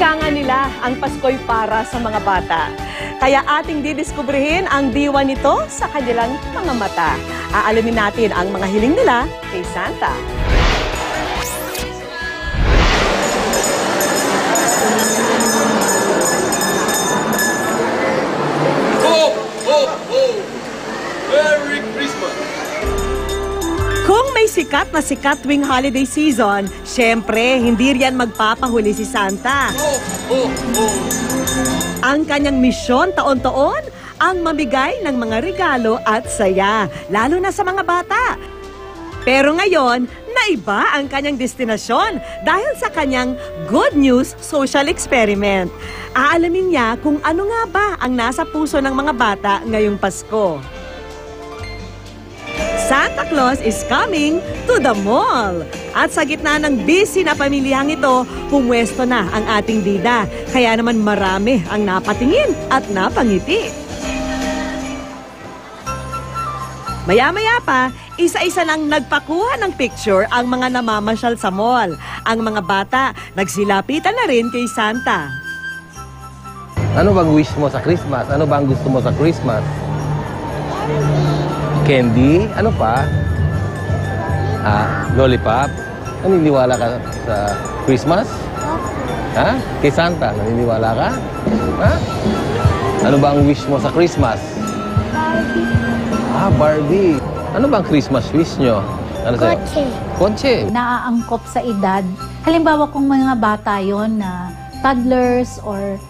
Ika nga nila, ang Pasko'y para sa mga bata. Kaya ating didiskubrihin ang diwa nito sa kanilang mga mata. Aalamin natin ang mga hiling nila kay Santa. May sikat na sikat tuwing holiday season, syempre, hindi riyan magpapahuli si Santa. Ho, ho, ho! Ang kanyang misyon taon-taon, ang mamigay ng mga regalo at saya, lalo na sa mga bata. Pero ngayon, naiba ang kanyang destinasyon dahil sa kanyang Good News Social Experiment. Aalamin niya kung ano nga ba ang nasa puso ng mga bata ngayong Pasko. Claus is coming to the mall. At sa gitna ng busy na pamilihang ito, pumwesto na ang ating bida. Kaya naman marami ang napatingin at napangiti. Maya-maya pa, isa-isa nang nagpakuha ng picture ang mga namamasyal sa mall. Ang mga bata, nagsilapitan na rin kay Santa. Ano bang wish mo sa Christmas? Ano bang gusto mo sa Christmas? Candy? Ano pa? Ah, lollipop? Naniniwala ka sa Christmas? Ha? Kay Santa, naniniwala ka? Ha? Ano ba ang wish mo sa Christmas? Ah, Barbie. Ano bang Christmas wish nyo? Ano sa'yo? Kotse. Kotse. naaangkop sa edad. Halimbawa kung mga bata yon na toddlers or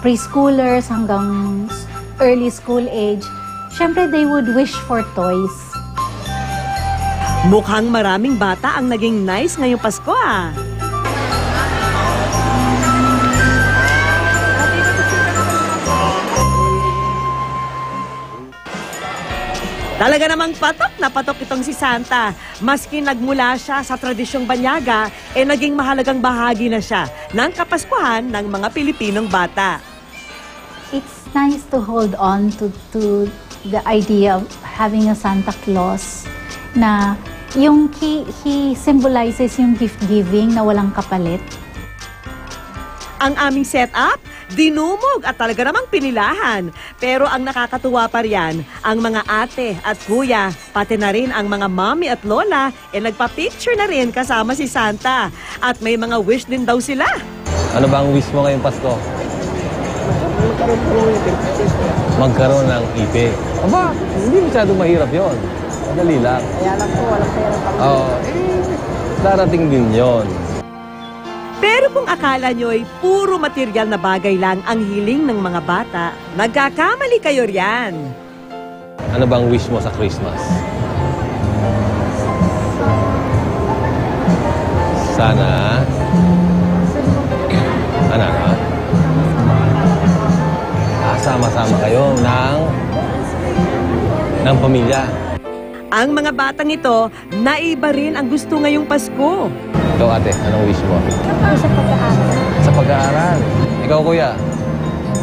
preschoolers hanggang early school age, syempre they would wish for toys. Mukhang maraming bata ang naging nice ngayong Pasko ah. Talaga namang patok na patok itong si Santa. Maski nagmula siya sa tradisyong banyaga, eh naging mahalagang bahagi na siya ng kapaskuhan ng mga Pilipinong bata. It's nice to hold on to, to the idea of having a Santa Claus na yung he, he symbolizes yung gift giving na walang kapalit. Ang aming setup, dinumog at talaga namang pinilahan. Pero ang nakakatuwa pa riyan, ang mga ate at kuya, pati na rin ang mga mommy at lola, eh nagpa-picture na rin kasama si Santa. At may mga wish din daw sila. Ano ba ang wish mo ngayong Pasko? Magkaroon ng ipe. Aba, hindi masyadong mahirap yon. Madali lang. Kaya lang po, walang pera pa. Oo, eh, darating din yon. Pero kung akala nyo'y puro material na bagay lang ang hiling ng mga bata, nagkakamali kayo riyan. Ano bang wish mo sa Christmas? Sana... sama-sama kayo ng... ng pamilya. Ang mga batang ito, naiba rin ang gusto ngayong Pasko. Ikaw ate, anong wish mo? Sa pag-aaral. Sa pag-aaral. Ikaw kuya,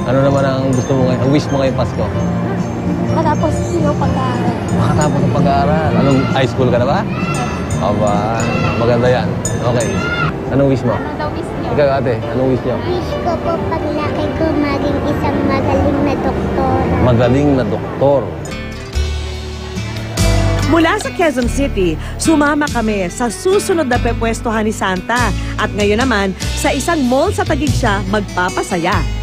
ano naman ang gusto mo ngayon? Ang wish mo ngayong Pasko? Matapos yung pag-aaral. Makatapos ng pag-aaral. Anong high school ka na ba? Aba, maganda yan. Okay. Anong wish mo? Ano daw wish niyo? Ikaw ate, anong wish niyo? Wish ko po paglaki ko maging isang magaling na doktora. Magaling na doktor. Mula sa Quezon City, sumama kami sa susunod na pepwestohan ni Santa. At ngayon naman, sa isang mall sa Taguig siya magpapasaya.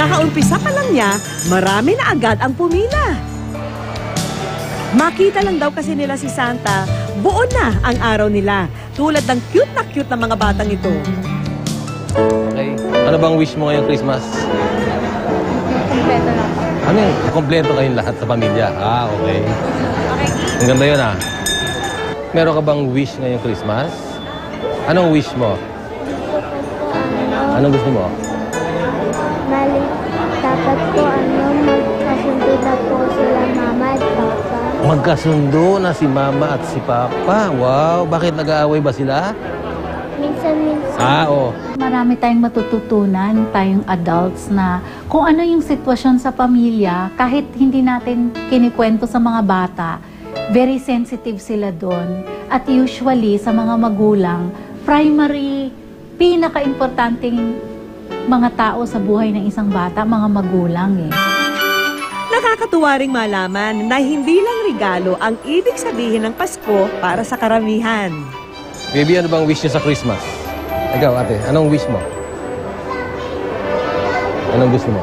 Kakaumpisa pa lang niya, marami na agad ang pumila. Makita lang daw kasi nila si Santa, buo na ang araw nila. Tulad ng cute na cute na mga batang ito. Okay. Ano bang wish mo ngayong Christmas? Kompleto lang. Ano yun? Kompleto kayong lahat sa pamilya. Ah, okay. Ang ganda yun ah. Meron ka bang wish ngayong Christmas? Anong wish mo? Anong gusto mo? Magkasundo na si Mama at si Papa. Wow, bakit nag-aaway ba sila? Minsan-minsan. Ah, oo. Marami tayong matututunan, tayong adults na kung ano yung sitwasyon sa pamilya, kahit hindi natin kinikwento sa mga bata, very sensitive sila doon. At usually, sa mga magulang, primary, pinaka-importanting mga tao sa buhay ng isang bata, mga magulang eh. Nakakatuwa ring malaman na hindi lang regalo ang ibig sabihin ng Pasko para sa karamihan. Baby, ano bang wish niyo sa Christmas? Ikaw, ate, anong wish mo? Anong gusto mo?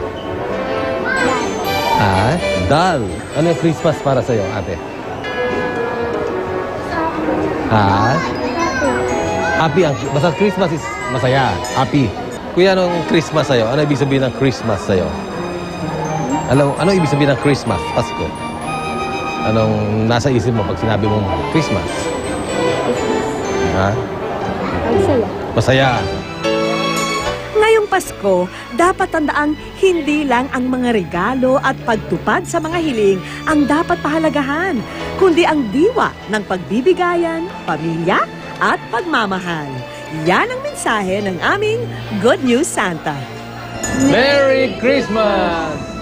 Ah, dal. Ano yung Christmas para sa'yo, ate? Ah, happy ang... Basta Christmas is masaya. Happy. Kuya, anong Christmas sa'yo? Ano ibig sabihin ng Christmas sa'yo? Ano, ano ibig sabihin ng Christmas? Pasko. Anong nasa isip mo pag sinabi mo Christmas? Ha? Ang saya. Masaya. Ngayong Pasko, dapat tandaang hindi lang ang mga regalo at pagtupad sa mga hiling ang dapat pahalagahan, kundi ang diwa ng pagbibigayan, pamilya at pagmamahal. Yan ang mensahe ng aming Good News Santa. Merry Christmas!